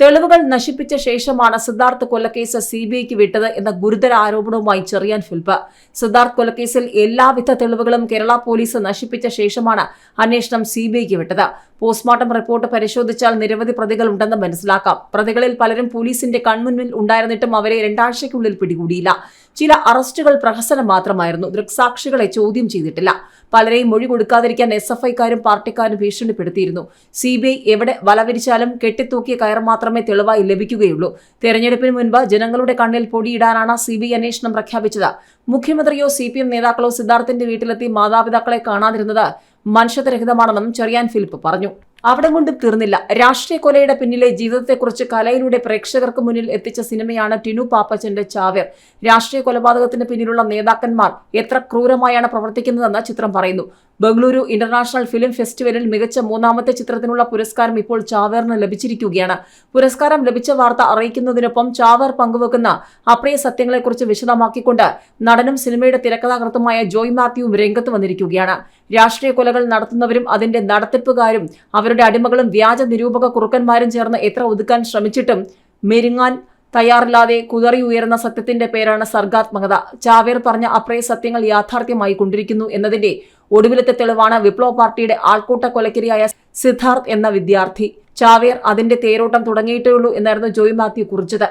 തെളിവുകൾ നശിപ്പിച്ച ശേഷമാണ് സിദ്ധാർത്ഥ് കൊലക്കേസ് സി ബി ഐക്ക് വിട്ടത് എന്ന ഗുരുതര ആരോപണവുമായി ചെറിയാൻ ഫിൽപ്പ്. സിദ്ധാർത്ഥ് കൊലക്കേസിൽ എല്ലാവിധ തെളിവുകളും കേരള പോലീസ് നശിപ്പിച്ച ശേഷമാണ് അന്വേഷണം സി ബി ഐക്ക് വിട്ടത്. പോസ്റ്റ്മോർട്ടം റിപ്പോർട്ട് പരിശോധിച്ചാൽ നിരവധി പ്രതികളുണ്ടെന്ന് മനസ്സിലാക്കാം. പ്രതികളിൽ പലരും പോലീസിന്റെ കൺമുന്നിൽ ഉണ്ടായിരുന്നിട്ടും അവരെ രണ്ടാഴ്ചയ്ക്കുള്ളിൽ പിടികൂടിയില്ല. ചില അറസ്റ്റുകൾ പ്രഹസനം മാത്രമായിരുന്നു. ദൃക്സാക്ഷികളെ ചോദ്യം ചെയ്തിട്ടില്ല. പലരെയും മൊഴി കൊടുക്കാതിരിക്കാൻ എസ് എഫ് ഐക്കാരും പാർട്ടിക്കാരും ഭീഷണിപ്പെടുത്തിയിരുന്നു. സി ബി ഐ എവിടെ വലവിരിച്ചാലും കെട്ടിത്തൂക്കിയ കയർ മാത്രമേ തെളിവായി ലഭിക്കുകയുള്ളൂ. തെരഞ്ഞെടുപ്പിന് മുൻപ് ജനങ്ങളുടെ കണ്ണിൽ പൊടിയിടാനാണ് സി ബി അന്വേഷണം പ്രഖ്യാപിച്ചത്. മുഖ്യമന്ത്രിയോ സി പി എം നേതാക്കളോ സിദ്ധാർത്ഥിന്റെ വീട്ടിലെത്തി മാതാപിതാക്കളെ കാണാതിരുന്നത് മനുഷ്യത്വരഹിതമാണെന്നും ചെറിയാൻ ഫിലിപ്പ് പറഞ്ഞു. അവിടെ കൊണ്ടും തീർന്നില്ല. രാഷ്ട്രീയ കൊലയുടെ പിന്നിലെ ജീവിതത്തെക്കുറിച്ച് കലയിലൂടെ പ്രേക്ഷകർക്ക് മുന്നിൽ എത്തിച്ച സിനിമയാണ് ടിനു പാപ്പച്ചന്റെ ചാവേർ. രാഷ്ട്രീയ കൊലപാതകത്തിന് പിന്നിലുള്ള നേതാക്കന്മാർ എത്ര ക്രൂരമായാണ് പ്രവർത്തിക്കുന്നതെന്ന് ചിത്രം പറയുന്നു. ബംഗളൂരു ഇന്റർനാഷണൽ ഫിലിം ഫെസ്റ്റിവലിൽ മികച്ച മൂന്നാമത്തെ ചിത്രത്തിനുള്ള പുരസ്കാരം ഇപ്പോൾ ചാവേറിന് ലഭിച്ചിരിക്കുകയാണ്. പുരസ്കാരം ലഭിച്ച വാർത്ത അറിയിക്കുന്നതിനൊപ്പം ചാവേർ പങ്കുവെക്കുന്ന അപ്രിയ സത്യങ്ങളെക്കുറിച്ച് വിശദമാക്കിക്കൊണ്ട് നടനും സിനിമയുടെ തിരക്കഥാകൃത്തുമായ ജോയ് മാത്യുവും രംഗത്ത് വന്നിരിക്കുകയാണ്. രാഷ്ട്രീയ കൊലകൾ നടത്തുന്നവരും അതിന്റെ നടത്തിപ്പുകാരും അവരുടെ അടിമകളും വ്യാജ നിരൂപക കുറുക്കന്മാരും ചേർന്ന് എത്ര ഒതുക്കാൻ ശ്രമിച്ചിട്ടും മെരുങ്ങാൻ തയ്യാറില്ലാതെ കുതറി ഉയർന്ന സത്യത്തിന്റെ പേരാണ് സർഗാത്മകത. ചാവേർ പറഞ്ഞ അപ്രയ സത്യങ്ങൾ യാഥാർത്ഥ്യമായി കൊണ്ടിരിക്കുന്നു എന്നതിന്റെ ഒടുവിലത്തെ തെളിവാണ് വിപ്ലവ പാർട്ടിയുടെ ആൾക്കൂട്ട കൊലക്കിരിയായ സിദ്ധാർത്ഥ് എന്ന വിദ്യാർത്ഥി. ചാവേർ അതിന്റെ തേരോട്ടം തുടങ്ങിയിട്ടേ ഉള്ളൂ എന്നായിരുന്നു ജോയ് മാത്യു കുറിച്ചത്.